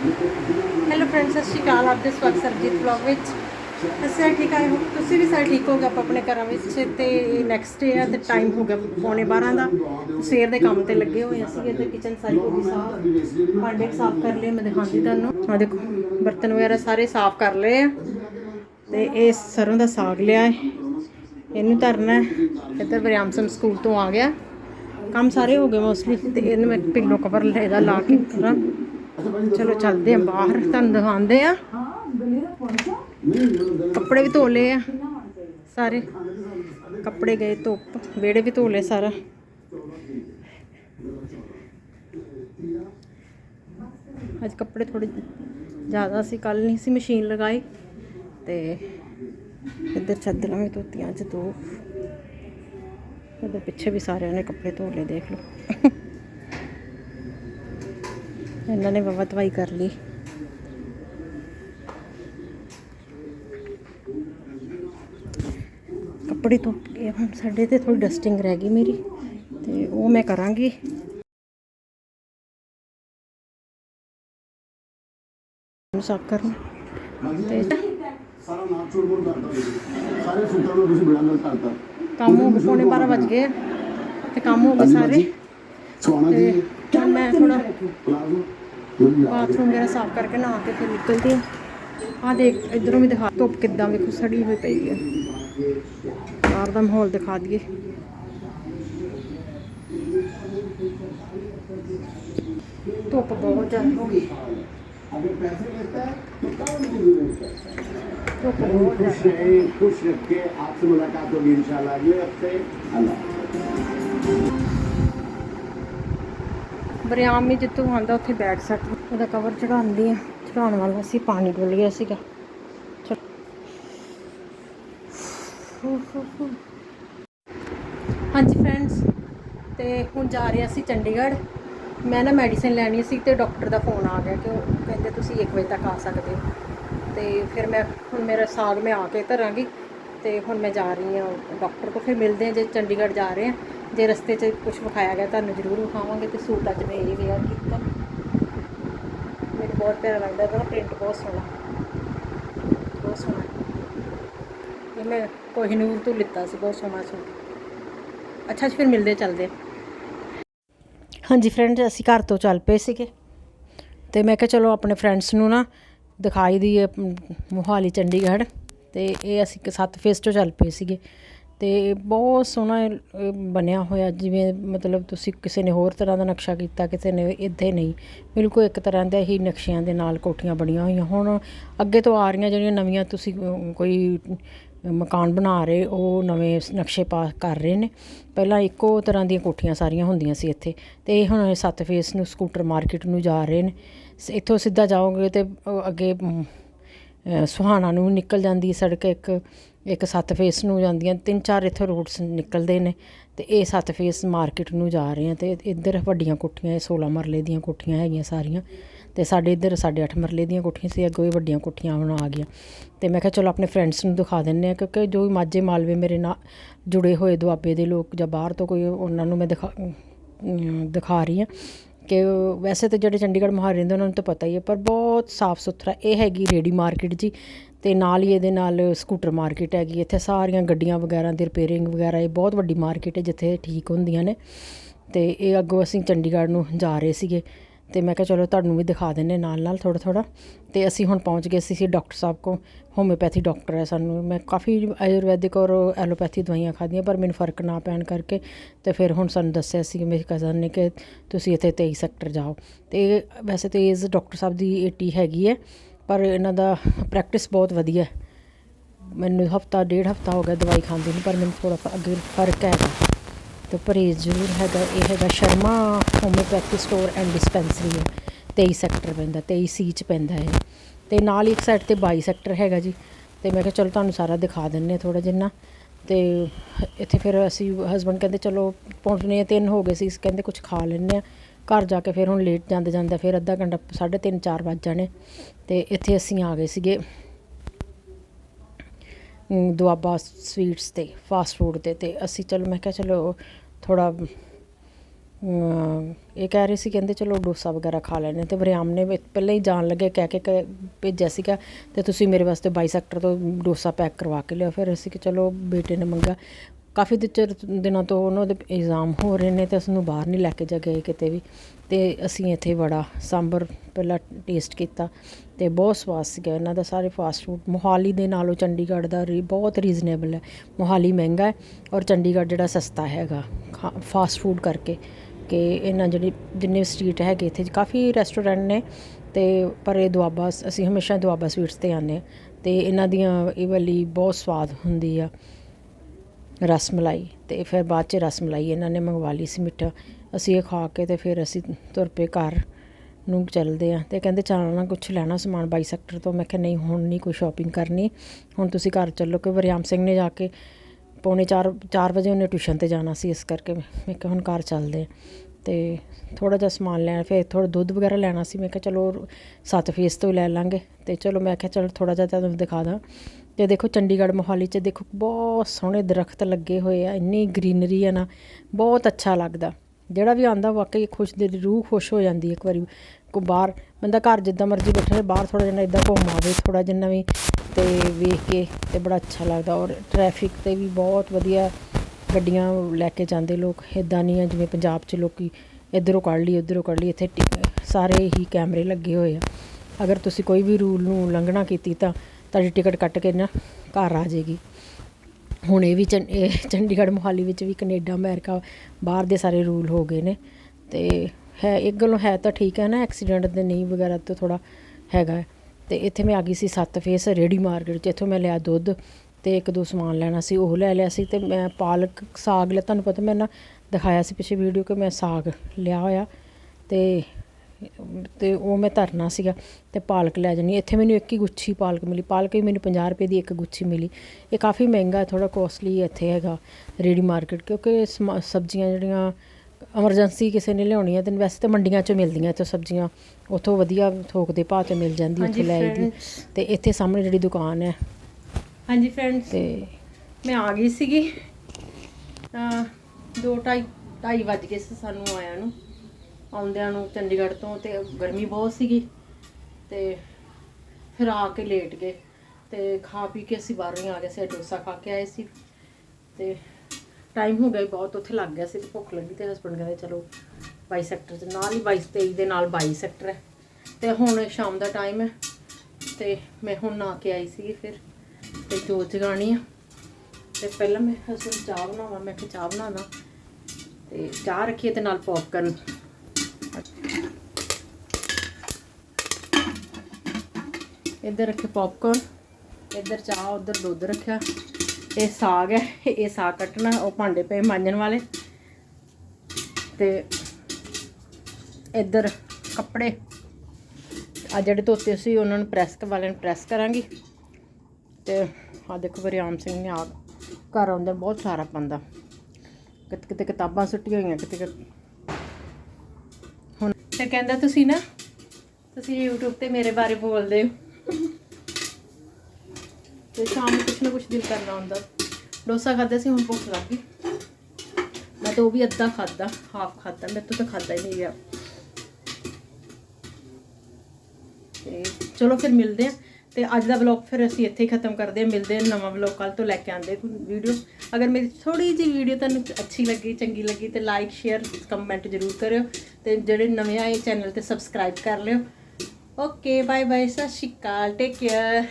Hello friends ਸਤਿ ਸ਼੍ਰੀ ਅਕਾਲ। ਆਪ ਦੇ ਸਵਾਗਤ ਸਰਜੀਤ ਵਲੌਗ ਵਿੱਚ। ਅਸੀਂ ਠੀਕ ਆਏ ਹੋ ਤੁਸੀਂ ਵੀ ਸਾਰੇ ਠੀਕ ਹੋਗੇ ਆਪਾਂ ਆਪਣੇ ਘਰਾਂ ਵਿੱਚ ਤੇ ਨੈਕਸਟ ਡੇ ਆ, ਤੇ ਟਾਈਮ ਹੋ ਗਿਆ ਪੌਣੇ 12 ਦਾ। ਸਵੇਰ ਦੇ ਕੰਮ ਤੇ ਲੱਗੇ ਹੋਏ ਅਸੀਂ ਤੇ ਕਿਚਨ ਸਾਰੀ ਹੋ ਗਈ ਸਾਫ਼, ਭਾਂਡੇ ਸਾਫ਼ ਕਰ ਲਏ, ਮੈਂ ਦਿਖਾਉਂਦੀ ਤੁਹਾਨੂੰ। ਆ ਦੇਖੋ, ਬਰਤਨ ਵਗੈਰਾ ਸਾਰੇ ਸਾਫ਼ ਕਰ ਲਏ ਆ। ਤੇ ਇਹ ਸਰੋਂ ਦਾ ਸਾਗ ਲਿਆ ਹੈ। ਇਹਨੂੰ ਧਰਨਾ ਹੈ। ਇੱਧਰ ਵਰਿਆਮਸਮ ਸਕੂਲ ਤੋਂ ਆ ਗਿਆ। ਕੰਮ ਸਾਰੇ ਹੋ ਗਏ ਮੋਸਟਲੀ ਤੇ ਇਹਨੂੰ ਮੈਂ ਪਿੱਲੋ ਕਵਰ ਲੈਦਾ ਲਾ ਕੇ ਕਰਾਂ। ਚਲੋ ਚੱਲਦੇ ਆ ਬਾਹਰ, ਤੁਹਾਨੂੰ ਦਿਖਾਉਂਦੇ ਆ ਕੱਪੜੇ ਵੀ ਧੋ ਲਏ ਆ। ਸਾਰੇ ਕੱਪੜੇ ਗਏ ਧੁੱਪ, ਵਿਹੜੇ ਵੀ ਧੋ ਲਏ ਸਾਰਾ। ਅੱਜ ਕੱਪੜੇ ਥੋੜੇ ਜ਼ਿਆਦਾ ਸੀ ਕੱਲ ਨਹੀਂ ਸੀ ਮਸ਼ੀਨ ਲਗਾਈ। ਤੇ ਇੱਧਰ ਚਾਦਰਾਂ ਵੀ ਧੋਤੀਆਂ, ਅੱਜ ਦੋ। ਉਹਦੇ ਪਿੱਛੇ ਵੀ ਸਾਰਿਆਂ ਨੇ ਕੱਪੜੇ ਧੋ ਲਏ, ਦੇਖ ਲਓ। ਇਹਨਾਂ ਨੇ ਵਵਾ ਧਵਾਈ ਕਰ ਲਈ। ਕੱਪੜੇ ਕੇ ਹੁਣ ਸਾਡੇ ਤੇ ਥੋੜੀ ਡਸਟਿੰਗ ਰਹਿ ਗਈ ਮੇਰੀ ਤੇ ਉਹ ਮੈਂ ਕਰਾਂਗੀ। ਸਾਫ਼ ਕਰਨ। ਤੇ ਸਾਰਾ ਨਾਮ ਚੋੜ ਮੋੜ ਕਰਤਾ। ਸਾਰੇ ਸੂਟਾਂ ਨੂੰ ਤੁਸੀਂ ਬੜਾ ਗਲਤ ਕਰਤਾ। ਕੰਮ ਹੋ ਗਏ ਪੌਣੇ 12 ਵੱਜ ਗਏ। ਤੇ ਕੰਮ ਹੋ ਗਏ ਸਾਰੇ। ਸੋਣਾ ਤੇ ਜੀ। ਹੁਣ ਮੈਂ ਥੋੜਾ ਬਾਥਰੂਮ ਵਗੈਰਾ ਸਾਫ ਕਰਕੇ ਨਹਾ ਕੇ ਫਿਰ ਨਿਕਲਦੀ ਆ ਆ ਦੇਖ ਇਧਰੋਂ ਵੀ ਦਿਖਾ ਧੁੱਪ ਕਿੱਦਾਂ ਵੇਖੋ ਸੜੀ ਹੋਈ ਪਈ ਹੈ ਬਾਹਰ ਦਾ ਮਾਹੌਲ ਦਿਖਾ ਦਈਏ ਧੁੱਪ ਬਹੁਤ ਜ਼ਿਆਦਾ ਹੋ ਗਈ अगर पैसे लेता है तो काम की जरूरत है ਧੁੱਪ ਬਹੁਤ खुश ਜ਼ਿਆਦਾ रहे खुश रख के आपसे मुलाकात होगी इंशाल्लाह अगले हफ्ते अल्लाह ਬਰਿਆਮ ਵੀ ਜਿੱਥੋਂ ਆਉਂਦਾ ਉੱਥੇ ਬੈਠ ਸਕਦਾ। ਉਹਦਾ ਕਵਰ ਚੜਾਉਂਦੀ ਆ। ਚੜਾਉਣ ਵਾਲਾ ਸੀ, ਪਾਣੀ ਡੁੱਲ ਗਿਆ ਸੀਗਾ ਹਾਂਜੀ ਫਰੈਂਡਸ ਤੇ ਹੁਣ ਜਾ ਰਹੇ ਅਸੀਂ ਚੰਡੀਗੜ੍ਹ। ਮੈਂ ਨਾ ਮੈਡੀਸਿਨ ਲੈਣੀ ਸੀ ਤੇ ਡਾਕਟਰ ਦਾ ਫੋਨ ਆ ਗਿਆ ਕਿ ਉਹ ਕਹਿੰਦੇ ਤੁਸੀਂ 1 ਵਜੇ ਤੱਕ ਆ ਸਕਦੇ ਹੋ। ਤੇ ਫਿਰ ਮੈਂ ਹੁਣ ਮੇਰਾ ਸਾਗ ਮੈਂ ਆ ਕੇ ਧਰਾਂਗੀ ਤੇ ਹੁਣ ਮੈਂ ਜਾ ਰਹੀ ਹਾਂ ਡਾਕਟਰ ਕੋਲ। ਫਿਰ ਮਿਲਦੇ ਹਾਂ ਜੇ ਚੰਡੀਗੜ੍ਹ ਜਾ ਰਹੇ ਹਾਂ। ਜੇ ਰਸਤੇ 'ਚ ਕੁਝ ਵਿਖਾਇਆ ਗਿਆ ਤੁਹਾਨੂੰ ਜ਼ਰੂਰ ਵਿਖਾਵਾਂਗੇ ਤੇ ਸੂਟ ਅੱਜ ਮੈਂ ਇਹ ਵੇਅਰ ਕੀਤਾ। ਮੈਨੂੰ ਬਹੁਤ ਪਿਆਰਾ ਲੱਗਦਾ ਇਹਦਾ ਪ੍ਰਿੰਟ ਬਹੁਤ ਸੋਹਣਾ। ਬਹੁਤ ਸੋਹਣਾ। ਇਹ ਮੈਂ ਕੋਹਿਨੂਰ ਤੋਂ ਲਿੱਤਾ ਸੀ ਬਹੁਤ ਸੋਹਣਾ ਸੂਟ। ਅੱਛਾ ਜੀ ਫਿਰ ਮਿਲਦੇ ਚੱਲਦੇ ਹਾਂਜੀ ਫਰੈਂਡ ਅਸੀਂ ਘਰ ਤੋਂ ਚੱਲ ਪਏ ਸੀਗੇ। ਤੇ ਮੈਂ ਕਿਹਾ ਚਲੋ ਆਪਣੇ ਫਰੈਂਡਸ ਨੂੰ ਨਾ ਦਿਖਾਈ ਦੀ ਅਮ, ਮੋਹਾਲੀ ਚੰਡੀਗੜ੍ਹ। ਤੇ ਇਹ ਅਸੀਂ ਸੱਤ ਫੇਸ ਤੋਂ ਚੱਲ ਪਏ ਸੀਗੇ। ਅਤੇ ਬਹੁਤ ਸੋਹਣਾ ਬਣਿਆ ਹੋਇਆ। ਜਿਵੇਂ ਮਤਲਬ ਤੁਸੀਂ ਕਿਸੇ ਨੇ ਹੋਰ ਤਰ੍ਹਾਂ ਦਾ ਨਕਸ਼ਾ ਕੀਤਾ, ਕਿਸੇ ਨੇ ਇੱਥੇ ਨਹੀਂ। ਬਿਲਕੁਲ ਇੱਕ ਤਰ੍ਹਾਂ ਦੇ ਹੀ ਨਕਸ਼ਿਆਂ ਦੇ ਨਾਲ ਕੋਠੀਆਂ ਬਣੀਆਂ ਹੋਈਆਂ ਹੁਣ। ਅੱਗੇ ਤੋਂ ਆ ਰਹੀਆਂ ਜਿਹੜੀਆਂ ਨਵੀਆਂ ਤੁਸੀਂ ਕੋਈ ਮਕਾਨ ਬਣਾ ਰਹੇ, ਉਹ ਨਵੇਂ ਨਕਸ਼ੇ ਪਾ ਕਰ ਰਹੇ ਨੇ। ਪਹਿਲਾਂ ਇੱਕੋ ਤਰ੍ਹਾਂ ਦੀਆਂ ਕੋਠੀਆਂ ਸਾਰੀਆਂ ਹੁੰਦੀਆਂ ਸੀ ਇੱਥੇ। ਤੇ ਇਹ ਹੁਣ ਸੱਤ ਫੇਸ ਨੂੰ ਸਕੂਟਰ ਮਾਰਕੀਟ ਨੂੰ ਜਾ ਰਹੇ ਨੇ। ਸ- ਇੱਥੋਂ ਸਿੱਧਾ ਜਾਓਗੇ ਤੇ ਅੱਗੇ ਸੁਹਾਣਾ ਨੂੰ ਨਿਕਲ ਜਾਂਦੀ ਸੜਕ ਇੱਕ। ਇੱਕ ਸੱਤ ਫੇਸ ਨੂੰ ਜਾਂਦੀਆਂ, ਤਿੰਨ ਚਾਰ ਇੱਥੋਂ ਰੋਡਸ ਨਿਕਲਦੇ ਨੇ ਤੇ ਇਹ ਸੱਤ ਫੇਸ ਮਾਰਕੀਟ ਨੂੰ ਜਾ ਰਹੇ ਆ ਤੇ ਇੱਧਰ ਵੱਡੀਆਂ ਕੋਠੀਆਂ, ਇਹ 16 ਮਰਲੇ ਦੀਆਂ ਕੋਠੀਆਂ ਹੈਗੀਆਂ ਸਾਰੀਆਂ ਤੇ ਸਾਡੇ ਇੱਧਰ ਸਾਡੇ ਅੱਠ ਮਰਲੇ ਦੀਆਂ ਕੋਠੀਆਂ ਸੀ, ਅੱਗੋਂ ਇਹ ਵੱਡੀਆਂ ਕੋਠੀਆਂ ਹੁਣ ਆ ਗਈਆਂ। ਤੇ ਮੈਂ ਕਿਹਾ ਚਲੋ ਆਪਣੇ ਫਰੈਂਡਸ ਨੂੰ ਦਿਖਾ ਦਿੰਨੇ ਆ ਕਿਉਂਕਿ ਜੋ ਮਾਝੇ ਮਾਲਵੇ ਮੇਰੇ ਨਾਲ ਜੁੜੇ ਹੋਏ ਦੁਆਬੇ ਦੇ ਲੋਕ ਜਾਂ ਬਾਹਰ ਤੋਂ ਕੋਈ ਉਹਨਾਂ ਨੂੰ ਮੈਂ ਦਿਖਾ ਦਿਖਾ ਰਹੀ ਹਾਂ ਕਿ ਵੈਸੇ ਤਾਂ ਜਿਹੜੇ ਚੰਡੀਗੜ੍ਹ ਮੋਹਾਲੀ ਰਹਿੰਦੇ, ਉਹਨਾਂ ਨੂੰ ਤਾਂ ਪਤਾ ਹੀ ਹੈ, ਪਰ ਬਹੁਤ ਸਾਫ਼ ਸੁਥਰਾ, ਇਹ ਹੈਗੀ ਰੇਡੀ ਮਾਰਕੀਟ ਜੀ, ਤੇ ਨਾਲ ਹੀ ਇਹਦੇ ਨਾਲ ਸਕੂਟਰ ਮਾਰਕੀਟ ਹੈਗੀ, ਇੱਥੇ ਸਾਰੀਆਂ ਗੱਡੀਆਂ ਵਗੈਰਾ ਦੀ ਰਿਪੇਅਰਿੰਗ ਵਗੈਰਾ, ਇਹ ਬਹੁਤ ਵੱਡੀ ਮਾਰਕੀਟ ਹੈ ਜਿੱਥੇ ਠੀਕ ਹੁੰਦੀਆਂ ਨੇ, ਤੇ ਇਹ ਅੱਗੋਂ ਅਸੀਂ ਚੰਡੀਗੜ੍ਹ ਨੂੰ ਜਾ ਰਹੇ ਸੀਗੇ। ਤੇ ਮੈਂ ਕਿਹਾ ਚਲੋ ਤੁਹਾਨੂੰ ਵੀ ਦਿਖਾ ਦਿੰਨੇ ਨਾਲ ਨਾਲ ਥੋੜਾ ਥੋੜਾ ਤੇ ਅਸੀਂ ਹੁਣ ਪਹੁੰਚ ਗਏ ਸੀ ਸੀ ਡਾਕਟਰ ਸਾਹਿਬ ਕੋ ਹੋਮਿਓਪੈਥੀ ਡਾਕਟਰ ਹੈ ਸਾਨੂੰ। ਮੈਂ ਕਾਫੀ ਆਯੁਰਵੈਦਿਕ ਔਰ ਐਲੋਪੈਥੀ ਦਵਾਈਆਂ ਖਾਧੀਆਂ, ਪਰ ਮੈਨੂੰ ਫ਼ਰਕ ਨਾ ਪੈਣ ਕਰਕੇ ਤੇ ਫਿਰ ਹੁਣ ਸਾਨੂੰ ਦੱਸਿਆ ਸੀ ਮੇਰੇ ਕਜ਼ਨ ਨੇ ਕਿ ਤੁਸੀਂ ਇੱਥੇ 23 ਸੈਕਟਰ ਜਾਓ। ਤੇ ਵੈਸੇ ਤੇ ਏਜ ਡਾਕਟਰ ਸਾਹਿਬ ਦੀ 80 ਹੈਗੀ ਹੈ, ਪਰ ਇਹਨਾਂ ਦਾ ਪ੍ਰੈਕਟਿਸ ਬਹੁਤ ਵਧੀਆ ਹੈ। ਮੈਨੂੰ ਹਫਤਾ, ਡੇਢ ਹਫਤਾ ਹੋ ਗਿਆ ਦਵਾਈ ਖਾਂਦੀ ਨੂੰ, ਪਰ ਮੈਨੂੰ ਥੋੜਾ ਅੱਗੇ ਫ਼ਰਕ ਹੈਗਾ ਤੇ ਪਰਹੇਜ਼ ਜ਼ਰੂਰ ਹੈਗਾ, ਇਹ ਹੈਗਾ Sharma homeopathy store and dispensary ਹੈ। 23 ਸੈਕਟਰ ਪੈਂਦਾ 23 ਸੀ ਚ ਪੈਂਦਾ ਹੈ ਤੇ ਨਾਲ ਹੀ ਇੱਕ ਸਾਈਡ ਤੇ 22 ਸੈਕਟਰ ਹੈਗਾ ਜੀ। ਤੇ ਮੈਂ ਕਿਹਾ ਚਲੋ ਤੁਹਾਨੂੰ ਸਾਰਾ ਦਿਖਾ ਦਿੰਨੇ ਥੋੜਾ ਜਿੰਨਾ ਤੇ ਇੱਥੇ ਫਿਰ ਅਸੀਂ ਹਸਬੰਡ ਕਹਿੰਦੇ ਚਲੋ ਪਹੁੰਚਨੇ ਤਿੰਨ ਹੋ ਗਏ ਸੀ ਕਹਿੰਦੇ ਕੁਝ ਖਾ ਲੈਂਦੇ ਆ ਘਰ ਜਾ ਕੇ ਫਿਰ ਹੁਣ ਲੇਟ ਜਾਂਦੇ ਜਾਂਦੇ ਫਿਰ ਅੱਧਾ ਘੰਟਾ 3:30 4 ਵੱਜ ਜਾਣੇ। ਤੇ ਇੱਥੇ ਅਸੀਂ ਆ ਗਏ ਸੀਗੇ। ਦੁਆਬਾ ਸਵੀਟਸ ਤੇ ਫਾਸਟ ਫੂਡ ਤੇ। ਅਤੇ ਅਸੀਂ ਚਲੋ, ਮੈਂ ਕਿਹਾ ਚਲੋ, ਥੋੜ੍ਹਾ ਇਹ ਕਹਿ ਰਹੇ ਸੀ, ਕਹਿੰਦੇ ਚਲੋ ਡੋਸਾ ਵਗੈਰਾ ਖਾ ਲੈਣੇ ਤੇ ਵਰਿਆਮ ਨੇ ਪਹਿਲਾਂ ਹੀ ਜਾਣ ਲੱਗੇ, ਕਹਿ ਕੇ ਭੇਜਿਆ ਸੀਗਾ, ਤੇ ਤੁਸੀਂ ਮੇਰੇ ਵਾਸਤੇ 22 ਸੈਕਟਰ ਤੋਂ ਡੋਸਾ ਪੈਕ ਕਰਵਾ ਕੇ ਲਿਆ ਫਿਰ ਅਸੀਂ ਕਿ ਚਲੋ ਬੇਟੇ ਨੇ ਮੰਗਾ ਕਾਫੀ ਦਿ- ਚਿਰ ਦਿਨਾਂ ਤੋਂ ਉਹਨਾਂ ਦੇ ਇਗਜ਼ਾਮ ਹੋ ਰਹੇ ਨੇ ਤੇ ਉਸ ਨੂੰ ਬਾਹਰ ਨਹੀਂ ਲੈ ਕੇ ਜਾ ਗਏ ਕਿਤੇ ਵੀ। ਤੇ ਅਸੀਂ ਇੱਥੇ ਬੜਾ ਸਾਂਬਰ ਪਹਿਲਾਂ ਟੇਸਟ ਕੀਤਾ ਤੇ ਬਹੁਤ ਸਵਾਦ ਸੀਗਾ ਇਹਨਾਂ ਦਾ। ਸਾਰੇ ਫਾਸਟ ਫੂਡ ਮੋਹਾਲੀ ਦੇ ਨਾਲੋਂ ਚੰਡੀਗੜ੍ਹ ਦਾ ਰੀ ਬਹੁਤ ਰੀਜ਼ਨੇਬਲ ਹੈ। ਮੋਹਾਲੀ ਮਹਿੰਗਾ ਹੈ ਔਰ ਚੰਡੀਗੜ੍ਹ ਜਿਹੜਾ ਸਸਤਾ ਹੈਗਾ ਫਾਸਟ ਫੂਡ ਕਰਕੇ ਕਿ ਇਹਨਾਂ ਜਿਹੜੀ ਜਿੰਨੇ ਸਟਰੀਟ ਹੈਗੇ ਇੱਥੇ, ਕਾਫੀ ਰੈਸਟੋਰੈਂਟ ਨੇ ਤੇ ਪਰ ਇਹ ਦੁਆਬਾ ਅਸੀਂ ਹਮੇਸ਼ਾ ਦੁਆਬਾ ਸਵੀਟਸ ਤੇ ਆਉਂਦੇ ਹਾਂ ਤੇ ਇਹਨਾਂ ਦੀਆਂ ਇਹ ਵਾਲੀ ਬਹੁਤ ਸਵਾਦ ਹੁੰਦੀ ਆ। ਰਸ ਮਲਾਈ ਤੇ ਫਿਰ ਬਾਅਦ ਚ ਰਸ ਮਲਾਈ ਇਹਨਾਂ ਨੇ ਮੰਗਵਾ ਲਈ ਸੀ ਮਿੱਠਾ। ਅਸੀਂ ਇਹ ਖਾ ਕੇ ਤੇ ਫਿਰ ਅਸੀਂ ਤੁਰ ਪਏ ਘਰ ਨੂੰ ਚੱਲਦੇ ਆ ਤੇ ਕਹਿੰਦੇ ਚੱਲ ਨਾ ਕੁਝ ਲੈਣਾ ਸਮਾਨ ਬਾਈ ਸੈਕਟਰ ਤੋਂ। ਮੈਂ ਕਿਹਾ, ਨਹੀਂ, ਹੁਣ ਨਹੀਂ ਕੋਈ ਸ਼ਾਪਿੰਗ ਕਰਨੀ। ਹੁਣ ਤੁਸੀਂ ਘਰ ਚੱਲੋ ਕਿ ਵਰਿਆਮ ਸਿੰਘ ਨੇ ਜਾ ਕੇ ਪੌਣੇ 4 4 ਵਜੇ ਉਹਨੇ ਟਿਊਸ਼ਨ ਤੇ ਜਾਣਾ ਸੀ ਇਸ ਕਰਕੇ ਮੈਂ ਕਿਹਾ, ਹੁਣ ਘਰ ਚੱਲਦੇ ਆ ਤੇ ਥੋੜਾ ਜਿਹਾ ਸਮਾਨ ਲੈਣਾ, ਫਿਰ ਥੋੜਾ ਦੁੱਧ ਵਗੈਰਾ ਲੈਣਾ ਸੀ। ਮੈਂ ਕਿਹਾ, ਚਲੋ, ਸੱਤ ਫੇਸ ਤੋਂ ਹੀ ਲੈ ਲਾਂਗੇ। ਤੇ ਚਲੋ, ਮੈਂ ਕਿਹਾ, ਚਲੋ ਥੋੜਾ ਜਿਹਾ ਤੁਹਾਨੂੰ ਦਿਖਾ ਦਾਂ। ਤੇ ਦੇਖੋ ਚੰਡੀਗੜ੍ਹ ਮੋਹਾਲੀ 'ਚ ਦੇਖੋ ਬਹੁਤ ਸੋਹਣੇ ਦਰਖਤ ਲੱਗੇ ਹੋਏ ਆ ਇੰਨੀ ਗ੍ਰੀਨਰੀ ਆ ਨਾ ਬਹੁਤ ਅੱਛਾ ਲੱਗਦਾ। ਜਿਹੜਾ ਵੀ ਆਂਦਾ ਵਾਕਈ ਖੁਸ਼ ਦੇ ਰੂਹ ਖੁਸ਼ ਹੋ ਜਾਂਦੀ ਇੱਕ ਵਾਰੀ ਕੋ ਬਾਹਰ ਬੰਦਾ ਘਰ ਜਿੱਦਾਂ ਮਰਜ਼ੀ ਬੈਠਾ ਰਹੇ, ਬਾਹਰ ਥੋੜਾ ਜਿਹਾ ਇਦਾਂ ਘੁੰਮ ਆਵੇ ਥੋੜਾ ਜਿਹਾ ਵੀ ਤੇ ਵੇਖ ਕੇ ਤੇ ਬੜਾ ਅੱਛਾ ਲੱਗਦਾ। ਔਰ ਟ੍ਰੈਫਿਕ ਤੇ ਵੀ ਬਹੁਤ ਵਧੀਆ ਗੱਡੀਆਂ ਲੈ ਕੇ ਜਾਂਦੇ ਲੋਕ ਇਦਾਂ ਨਹੀਂ ਆ ਜਿਵੇਂ ਪੰਜਾਬ 'ਚ ਲੋਕੀ ਇੱਧਰੋਂ ਕੱਢ ਲਈ ਉੱਧਰੋਂ ਕੱਢ ਲਈ ਇੱਥੇ ਟੀ- ਸਾਰੇ ਹੀ ਕੈਮਰੇ ਲੱਗੇ ਹੋਏ ਆ। ਅਗਰ ਤੁਸੀਂ ਕੋਈ ਵੀ ਰੂਲ ਨੂੰ ਉਲੰਘਣਾ ਕੀਤੀ ਤਾਂ ਤੁਹਾਡੀ ਟਿਕਟ ਕੱਟ ਕੇ ਨਾ ਘਰ ਆ ਜਾਏਗੀ ਹੁਣ ਇਹ ਵੀ ਚੰ- ਇਹ ਚੰਡੀਗੜ੍ਹ ਮੋਹਾਲੀ ਵਿੱਚ ਵੀ ਕੈਨੇਡਾ, ਅਮਰੀਕਾ ਬਾਹਰ ਦੇ ਸਾਰੇ ਰੂਲ ਹੋ ਗਏ ਨੇ ਤੇ ਹੈ, ਇੱਕ ਗੱਲੋਂ ਹੈ ਤਾਂ ਠੀਕ ਹੈ ਨਾ, ਐਕਸੀਡੈਂਟ ਦੇ ਨਹੀਂ ਵਗੈਰਾ ਤੋਂ ਥੋੜਾ ਹੈਗਾ ਹੈ। ਤੇ ਇੱਥੇ ਮੈਂ ਆ ਗਈ ਸੀ ਸੱਤ ਫੇਸ ਰੇਡੀ ਮਾਰਕੀਟ 'ਚ, ਇੱਥੋਂ ਮੈਂ ਲਿਆ ਦੁੱਧ ਤੇ ਇੱਕ ਦੋ ਸਮਾਨ ਲੈਣਾ ਸੀ, ਉਹ ਲੈ ਲਿਆ ਸੀ ਤੇ ਮੈਂ ਪਾਲਕ ਸਾਗ ਲਿਆ ਤੁਹਾਨੂੰ ਪਤਾ ਮੈਂ ਨਾ ਦਿਖਾਇਆ ਸੀ ਪਿਛੇ ਵੀਡੀਓ ਕਿ ਮੈਂ ਸਾਗ ਲਿਆ ਹੋਇਆ ਤੇ ਤੇ ਉਹ ਮੈਂ ਧਰਨਾ ਸੀਗਾ ਤੇ ਪਾਲਕ ਲੈ ਜਾਣੀ ਇੱਥੇ ਮੈਨੂੰ ਇੱਕ ਹੀ ਗੁੱਛੀ ਪਾਲਕ ਮਿਲੀ। ਪਾਲਕ ਵੀ ਮੈਨੂੰ 50 ਰੁਪਏ ਦੀ ਇੱਕ ਗੁੱਛੀ ਮਿਲੀ। ਇਹ ਕਾਫੀ ਮਹਿੰਗਾ ਥੋੜਾ ਕੋਸਟਲੀ ਇੱਥੇ ਹੈਗਾ ਰੇਡੀ ਮਾਰਕੀਟ ਕਿਉਂਕਿ ਸਮਾ- ਸਬਜ਼ੀਆਂ ਜਿਹੜੀਆਂ ਐਮਰਜੈਂਸੀ ਕਿਸੇ ਨੇ ਲਿਆਉਣੀ ਹੈ ਤੇ ਵੈਸੇ ਤਾਂ ਮੰਡੀਆਂ 'ਚੋਂ ਮਿਲਦੀਆਂ ਇੱਥੋਂ ਸਬਜ਼ੀਆਂ। ਉੱਥੋਂ ਵਧੀਆ ਥੋਕ ਦੇ ਭਾਅ 'ਤੇ ਮਿਲ ਜਾਂਦੀ ਉੱਥੋਂ ਲੈ ਆਈ ਦੀ ਤੇ ਇੱਥੇ ਸਾਹਮਣੇ ਜਿਹੜੀ ਦੁਕਾਨ ਹੈ। ਹਾਂਜੀ ਫਰੈਂਡਸ ਤੇ ਮੈਂ ਆ ਗਈ ਸੀਗੀ। ਤਾਂ 2:30 ਢਾਈ ਵੱਜ ਗਏ ਸੀ ਸਾਨੂੰ ਆਇਆਂ ਨੂੰ। ਆਉਂਦਿਆਂ ਨੂੰ ਚੰਡੀਗੜ੍ਹ ਤੋਂ ਤੇ ਗਰਮੀ ਬਹੁਤ ਸੀਗੀ ਤੇ ਫਿਰ ਆ ਕੇ ਲੇਟ ਗਏ ਤੇ ਖਾ ਪੀ ਕੇ ਅਸੀਂ ਬਾਹਰੋਂ ਹੀ ਆ ਗਏ ਸੀ ਡੋਸਾ ਖਾ ਕੇ ਆਏ ਸੀ ਤੇ ਟਾਈਮ ਹੋ ਗਿਆ ਸੀ ਬਹੁਤ, ਉੱਥੇ ਲੱਗ ਗਿਆ ਸੀ ਤੇ ਭੁੱਖ ਲੱਗੀ ਤੇ ਹਸਬੰਡ ਕਹਿੰਦੇ ਚਲੋ 22 ਸੈਕਟਰ ਚ, ਨਾਲ ਹੀ 22 23 ਦੇ ਨਾਲ 22 ਸੈਕਟਰ ਹੈ ਤੇ ਹੁਣ ਸ਼ਾਮ ਦਾ ਟਾਈਮ ਹੈ ਤੇ ਮੈਂ ਹੁਣ ਨਾ ਕੇ ਆਈ ਸੀ ਫਿਰ ਤੇ ਜੋਤ ਜਗਾਣੀ ਆ ਤੇ ਪਹਿਲਾਂ ਮੈਂ ਹਸਬੰਡ ਚਾਹ ਬਣਾਵਾਂ, ਮੈਂ ਕਿਹਾ ਚਾਹ ਬਣਾਉਣਾ ਦਾਂ ਤੇ ਚਾਹ ਰੱਖੀ ਤੇ ਨਾਲ ਪੌਪਕਰਨ ਇੱਧਰ ਰੱਖੇ ਪੌਪਕੌਰਨ ਇੱਧਰ ਚਾਹ, ਉੱਧਰ ਦੁੱਧ ਰੱਖਿਆ। ਇਹ ਸਾਗ ਹੈ, ਇਹ ਸਾਗ ਕੱਟਣਾ, ਉਹ ਭਾਂਡੇ ਪਏ ਮਾਂਜਣ ਵਾਲੇ। ਤੇ ਇੱਧਰ ਕੱਪੜੇ। ਆ ਜਿਹੜੇ ਧੋਤੇ ਸੀ, ਉਹਨਾਂ ਨੂੰ ਪ੍ਰੈਸ ਵਾਲਿਆਂ ਨੂੰ ਪ੍ਰੈਸ ਕਰਾਂਗੀ। ਤੇ ਆ ਦੇਖੋ ਵਰਿਆਮ ਸਿੰਘ ਨੇ ਆ ਘਰ ਆਉਂਦੇ ਬਹੁਤ ਸਾਰਾ ਪੰਦਾ ਕਿਤੇ ਕਿਤੇ ਕਿਤਾਬਾਂ ਸੁੱਟੀਆਂ ਹੋਈਆਂ, ਕਿਤੇ ਕਿਤੇ। ਹੁਣ ਤੇ ਕਹਿੰਦਾ, ਤੁਸੀਂ ਨਾ, ਤੁਸੀਂ YouTube ਤੇ ਮੇਰੇ ਬਾਰੇ ਬੋਲਦੇ ਹੋ। ਤੇ ਸ਼ਾਮ ਨੂੰ ਕੁਛ ਨਾ ਕੁਛ ਦਿਲ ਕਰਦਾ ਹੁੰਦਾ। ਡੋਸਾ ਖਾਦਾ ਸੀ, ਹੁਣ ਭੁੱਖ ਲੱਗ ਗਈ। ਮੈਂ ਤਾਂ ਉਹ ਵੀ ਅੱਧਾ ਖਾਦਾ ਹਾਫ ਖਾਦਾ ਮੈਂ ਤੋਂ ਤਾਂ ਖਾਦਾ ਹੀ ਨਹੀਂ ਗਿਆ। ਤੇ ਚਲੋ ਫਿਰ ਮਿਲਦੇ ਆ ਤੇ ਅੱਜ ਦਾ ਵਲੌਗ ਫਿਰ ਅਸੀਂ ਇੱਥੇ ਹੀ ਖਤਮ ਕਰਦੇ ਹਾਂ। ਮਿਲਦੇ ਹਾਂ ਨਵਾਂ ਵਲੌਗ ਕੱਲ ਤੋਂ ਲੈ ਕੇ ਆਉਂਦੇ ਵੀਡੀਓ ਅਗਰ ਮੇਰੀ ਥੋੜੀ ਜਿਹੀ ਵੀਡੀਓ ਤੁਹਾਨੂੰ ਅੱਛੀ ਲੱਗੀ, ਚੰਗੀ ਲੱਗੀ, ਤੇ ਲਾਈਕ ਸ਼ੇਅਰ ਕਮੈਂਟ ਜ਼ਰੂਰ ਕਰਿਓ। ਤੇ ਜਿਹੜੇ ਨਵੇਂ ਆਏ ਚੈਨਲ ਤੇ ਸਬਸਕ੍ਰਾਈਬ ਕਰ ਲਿਓ। ਓਕੇ ਬਾਏ ਬਾਏ ਸਤਿ ਸ਼੍ਰੀ ਅਕਾਲ ਟੇਕ ਕੇਅਰ